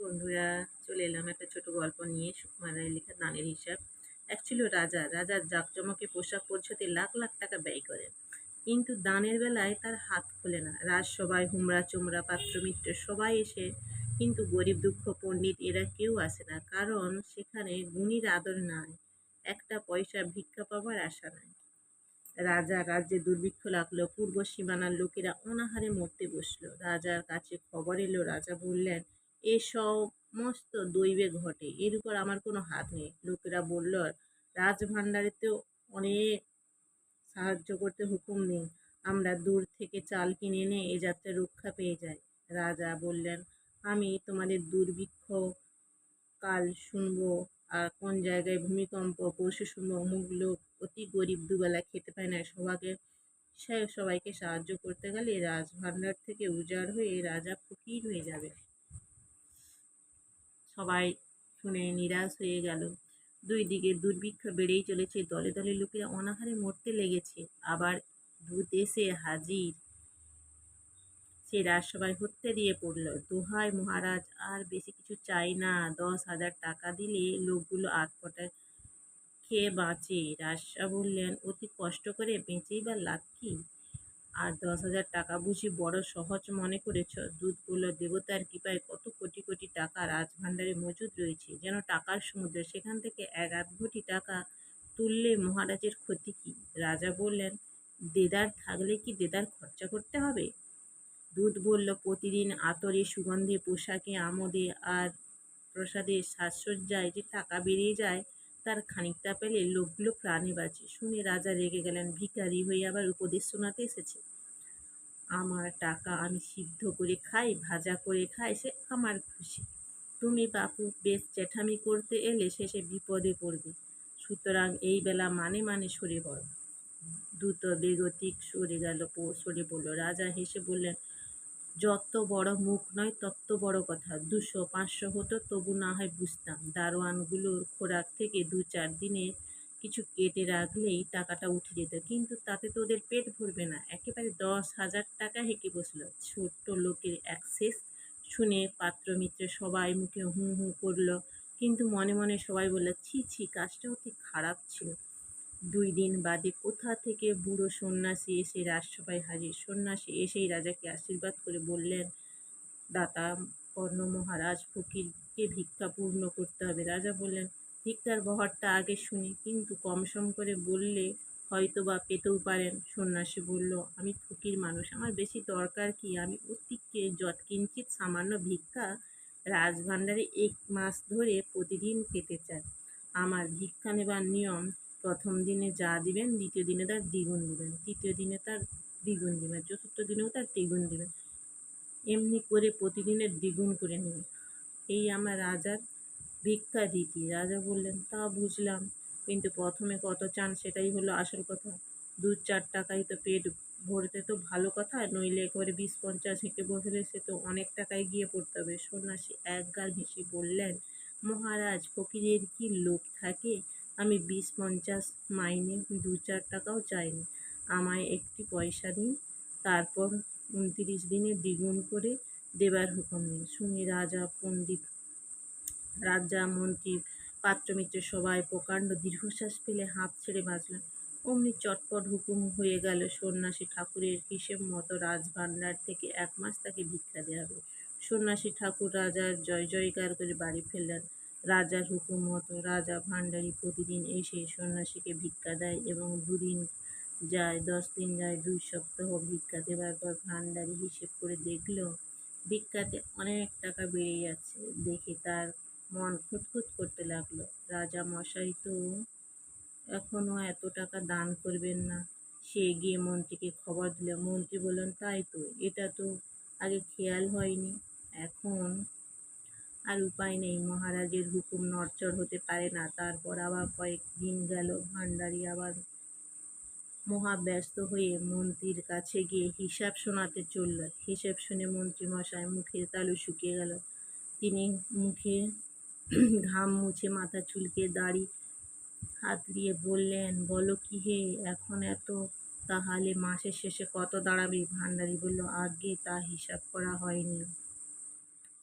বন্ধুরা, চলে এলাম একটা ছোট গল্প নিয়ে সুকুমার রায়ের লেখা দানের হিসাব। এক ছিল রাজা, রাজার জাঁকজমকে পোশাক পরিচ্ছদে লাখ লাখ টাকা ব্যয় করেন কিন্তু দানের বেলায় তার হাত খোলে না। রাজসভায় হুমড়া চুমড়া, পাত্রমিত্র সবাই এসে, কিন্তু গরিব, দুঃখ, পণ্ডিত এরা কেউ আসে না। কারণ সেখানে গুণীর আদর নাই, একটা পয়সা ভিক্ষা পাবার আশা নাই। রাজা রাজ্যে দুর্ভিক্ষ লাগল, পূর্ব সীমানার লোকেরা অনাহারে মরতে বসল। রাজার কাছে খবর এলো, রাজা বললেন এ দৈবে ঘটে। এর উপর আমার কোনো হাত নেই। লোকেরা বলল, রাজভাণ্ডারেতেও অনেক সাহায্য করতে হুকুম নেই আমরা দূর থেকে চাল কিনে এনে এ যাত্রা রক্ষা পেয়ে যাই। রাজা বললেন, আমি তোমাদের দুর্ভিক্ষ কাল শুনব আর কোন জায়গায় ভূমিকম্প, পশু শুনব, অমুক লোক অতি গরিব, দুবেলা খেতে পায় না সবাইকে সবাইকে সাহায্য করতে গেলে রাজভাণ্ডার থেকে উজাড় হয়ে রাজা ফকির হয়ে যাবে। সবাই শুনে নিরাশ হয়ে গেল। দুই দিকে দুর্ভিক্ষ বেড়েই চলেছে। দলে দলে লোকেরা অনাহারে মরতে লেগেছে। আবার দূত এসে হাজির। সে রাজসভায় হত্যা দিয়ে পড়ল। দোহাই মহারাজ, আর বেশি কিছু চাই না। দশ হাজার টাকা দিলে লোকগুলো আটপটায় খেয়ে বাঁচে। রাজশাহ বললেন, অতি কষ্ট করে বেঁচেই বা লাভ আর দশ হাজার টাকা বুঝি বড় সহজ মনে করেছ? দুধগুলো দেবতার কৃপায় কত কোটি কোটি টাকা রাজভাণ্ডারে মজুদ রয়েছে, যেন টাকার সমুদ্র সেখান থেকে এক আধ কোটি টাকা তুললে মহারাজের ক্ষতি কি? রাজা বললেন, দেদার থাকলে কি দেদার খরচা করতে হবে? দুধ বলল, প্রতিদিন আতরে সুগন্ধে পোশাকে, আমোদে আর প্রসাদে সাজসজ্জায় যে টাকা বেরিয়ে যায় তার খানিকটা পেলে লোকগুলো প্রাণে বাঁচে। শুনে রাজা রেগে গেলেন, ভিখারি হয়ে আবার উপদেশ শোনাতে এসেছে, আমার টাকা আমি সিদ্ধ করে খাই, ভাজা করে খাই, সে আমার খুশি। তুমি বাপু, বেশ চেঠামি করতে এলে শেষে বিপদে পড়বে। সুতরাং এই বেলা মানে মানে সরে পড়ো দ্রুত বেগতিক সরে গেল, সরে পড়ল রাজা হেসে বললেন যত বড় মুখ নয় তত বড় কথা। দুশো, পাঁচশো হতো, তবু না হয় বুঝতাম। দারোয়ানগুলোর খোরাক থেকে দু চার দিনে কিছু কেটে রাখলেই টাকাটা উঠে যেত। কিন্তু তাতে তো ওদের পেট ভরবে না। একেবারে দশ হাজার টাকা হেঁকে বসল। ছোট্ট লোকের অ্যাক্সেস শুনে পাত্র মিত্র সবাই মুখে হুঁ হুঁ করল। কিন্তু মনে মনে সবাই বলল, ছি ছি কাজটা অতি খারাপ ছিল। দুই দিন বাদে কোথা থেকে বুড়ো সন্ন্যাসী এসে রাজসভায় হাজির? সন্ন্যাসী এসেই রাজাকে আশীর্বাদ করে বললেন, দাতা কর্ণ মহারাজ ফকিরকে ভিক্ষা পূর্ণ করতে হবে। রাজা বললেন, ভিক্ষার বহরটা আগে শুনি, কিন্তু কম সম করে বললে হয়তো বা পেতেও পারেন। সন্ন্যাসী বলল, আমি ফকির মানুষ, আমার বেশি দরকার কি? আমি অতিকে যৎকিঞ্চিত সামান্য ভিক্ষা রাজভাণ্ডারে এক মাস ধরে প্রতিদিন পেতে চাই। আমার ভিক্ষা নেবার নিয়ম প্রথম দিনে যা দিবেন, দ্বিতীয় দিনে তার দ্বিগুণ দিবেন, তৃতীয় দিনে তার দ্বিগুণ দিবেন, চতুর্থ দিনেও তার দ্বিগুণ দিবেন। এমনি করে প্রতিদিনের দ্বিগুণ করে নিন এই আমার রাজার ভিক্ষা দিতি। রাজা বললেন, তা বুঝলাম, কিন্তু প্রথমে কত চান সেটাই হলো আসল কথা। দু চার টাকায় তো পেট ভরতে তো ভালো কথা, নইলে একেবারে বিশ পঞ্চাশ হেঁকে বসলে সে তো অনেক টাকায় গিয়ে পড়তে হবে। সন্ন্যাসী এক গাল হেসে বললেন, মহারাজ, ফকিরের কি লোক থাকে? আমি বিশ পঞ্চাশ মাইনে দু চার টাকাও চাইনি। আমায় একটি পয়সা দিন, তারপর উনতিরিশ দিনে দ্বিগুণ করে দেবার হুকুম দিন। শুনি রাজা, পণ্ডিত, রাজা, মন্ত্রী, পাত্রমিত্র সবাই প্রকাণ্ড দীর্ঘশ্বাস ফেলে হাঁপ ছেড়ে বাঁচলেন। অমনি চটপট হুকুম হয়ে গেল সন্ন্যাসী ঠাকুরের হিসেব মতো রাজভাণ্ডার থেকে এক মাস তাকে ভিক্ষা দেওয়া হবে। সন্ন্যাসী ঠাকুর রাজার জয় জয়কার করে বাড়ি ফেললেন। রাজার হুকুম মতো রাজা ভাণ্ডারী প্রতিদিন এসে সন্ন্যাসীকে ভিক্ষা দেয় এবং দুদিন যায় দশ দিন যায়, দুই সপ্তাহ ভিক্ষা দেবার পর ভাণ্ডারী হিসেব করে দেখল, ভিক্ষাতে অনেক টাকা বেড়ে যাচ্ছে দেখে তার মন খুঁতখুত করতে লাগল। রাজা মশাই তো এখনও এত টাকা দান করবেন না। সে গিয়ে মন্ত্রীকে খবর দিল। মন্ত্রী বললেন, তাই তো, এটা তো আগে খেয়াল হয়নি। এখন আর উপায় নেই। মহারাজের হুকুম নড়চড় হতে পারে না। তারপর আবার কয়েক দিন গেল। ভাণ্ডারী আবার মহাব্যস্ত হয়ে মন্ত্রীর কাছে গিয়ে হিসাব শোনাতে চলল। হিসাব শুনে মন্ত্রী মশাই মুখের তালু শুকিয়ে গেল। তিনি মুখে ঘাম মুছে মাথা চুলকে দাড়ি হাত দিয়ে বললেন, বলো কি হে, এখন এত, তাহলে মাসের শেষে কত দাঁড়াবে? ভাণ্ডারী বলল, আগে তা হিসাব করা হয়নি।